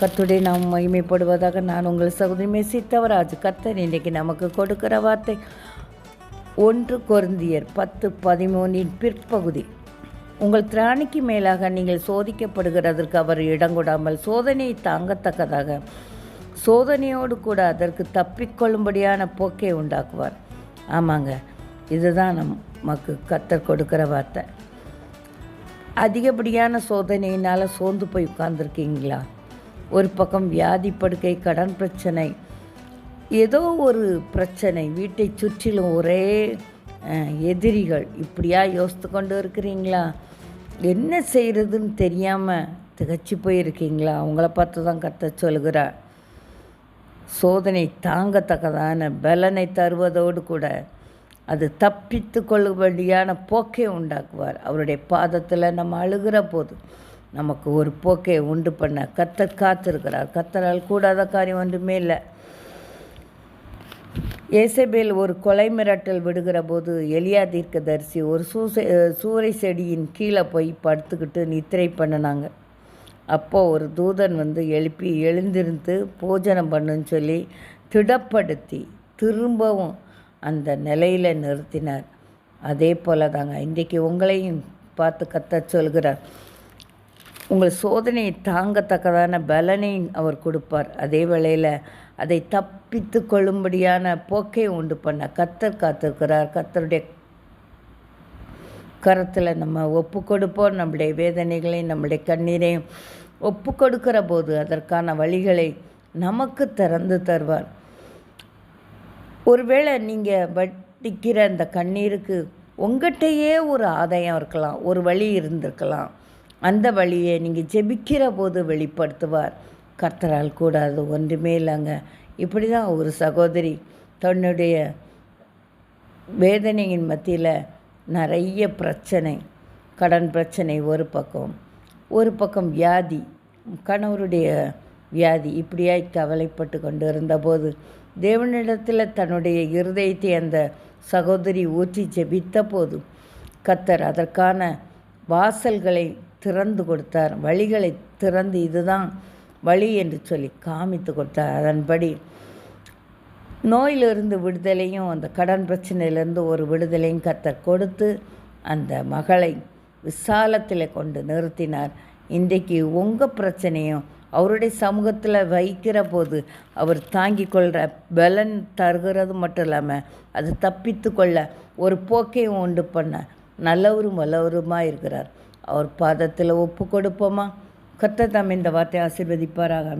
கத்துடைய நாம் மகிமைப்படுவதாக நான் உங்கள் சகோதரி மெஸ்ஸி தவராஜ் கத்தர் இன்றைக்கு நமக்கு கொடுக்கிற வார்த்தை. ஒன்று கொருந்தியர் பத்து பதிமூன்றின் பிற்பகுதி. உங்கள் திராணிக்கு மேலாக நீங்கள் சோதிக்கப்படுகிறதற்கு அவர் இடங்கொடாமல் சோதனையை தாங்கத்தக்கதாக சோதனையோடு கூட அதற்கு தப்பிக்கொள்ளும்படியான போக்கை உண்டாக்குவார். ஆமாங்க இதுதான் நமக்கு கத்தர் கொடுக்கிற வார்த்தை. அதிகப்படியான சோதனையினால் சோர்ந்து போய் உட்கார்ந்துருக்கீங்களா? ஒரு பக்கம் வியாதி படுக்கை கடன் பிரச்சனை. ஏதோ ஒரு பிரச்சனை வீட்டை சுற்றிலும் ஒரே எதிரிகள். இப்படியா யோசித்து கொண்டு இருக்கிறீங்களா? என்ன செய்கிறதுன்னு தெரியாமல் திகச்சு போயிருக்கீங்களா? அவங்கள பார்த்து தான் கத்த சொல்கிறார். சோதனை தாங்கத்தக்கதான பலனை தருவதோடு கூட அது தப்பித்து கொள்ளும்படியான போக்கை உண்டாக்குவார். அவருடைய பாதத்தில் நம்ம அழுகிற போது நமக்கு ஒரு போக்கை உண்டு பண்ண. கத்தர் காத்திருக்கிறார். கத்தரால் கூடாத காரியம் ஒன்றுமே இல்லை. ஏசபேல் ஒரு கொலை மிரட்டல் விடுகிற போது எலியா தீர்க்கதரிசி ஒரு சூசை சூறை செடியின் கீழே போய் படுத்துக்கிட்டு நித்திரை பண்ணினாங்க. அப்போது ஒரு தூதன் வந்து எழுப்பி எழுந்திருந்து போஜனம் பண்ணுன்னு சொல்லி திடப்படுத்தி திரும்பவும் அந்த நிலையில் நிறுத்தினார். அதே போல தாங்க இன்றைக்கு உங்களையும் பார்த்து கத்த சொல்கிறார். உங்கள் சோதனையை தாங்கத்தக்கதான பலனை அவர் கொடுப்பார். அதே வேளையில் அதை தப்பித்து கொள்ளும்படியான போக்கை உண்டு பண்ண கத்தர் காத்திருக்கிறார். கத்தருடைய கரத்தில் நம்ம ஒப்பு கொடுப்போம். நம்முடைய வேதனைகளையும் நம்முடைய கண்ணீரையும் ஒப்பு கொடுக்கிற போது அதற்கான வழிகளை நமக்கு திறந்து தருவார். ஒருவேளை நீங்கள் வட்டிக்கிற அந்த கண்ணீருக்கு உங்கள்கிட்டயே ஒரு ஆதாயம் இருக்கலாம் ஒரு வழி இருந்திருக்கலாம். அந்த வழியை நீங்கள் ஜெபிக்கிற போது வெளிப்படுத்துவார். கர்த்தரால் கூடாது ஒன்றுமே இல்லைங்க. இப்படி தான் ஒரு சகோதரி தன்னுடைய வேதனையின் மத்தியில் நிறைய பிரச்சனை கடன் பிரச்சனை ஒரு பக்கம் ஒரு பக்கம் வியாதி கணவருடைய வியாதி இப்படியாய் கவலைப்பட்டு கொண்டு இருந்தபோது தேவனிடத்தில் தன்னுடைய இருதயத்தை அந்த சகோதரி ஊற்றி ஜெபித்த போது கத்தர் அதற்கான வாசல்களை திறந்து கொடுத்தார். வழிகளை திறந்து இதுதான் வழி என்று சொல்லி காமித்து கொடுத்தார். அதன்படி நோயிலிருந்து விடுதலையும் அந்த கடன் பிரச்சனையிலேருந்து ஒரு விடுதலையும் கத்தர் கொடுத்து அந்த மகளை விசாலத்தில் கொண்டு நிறுத்தினார். இன்றைக்கு உங்கள் பிரச்சனையும் அவருடைய சமூகத்தில் வைக்கிற போது அவர் தாங்கி கொள்கிற பலன் தருகிறது மட்டும் இல்லாமல் அது தப்பித்து கொள்ள ஒரு போக்கையும் உண்டு பண்ண நல்லவரும் வல்லவருமாக இருக்கிறார். அவர் பாதத்தில் ஒப்பு கொடுப்போமா? கத்த தம் இந்த வார்த்தை ஆசீர்வதிப்பாராக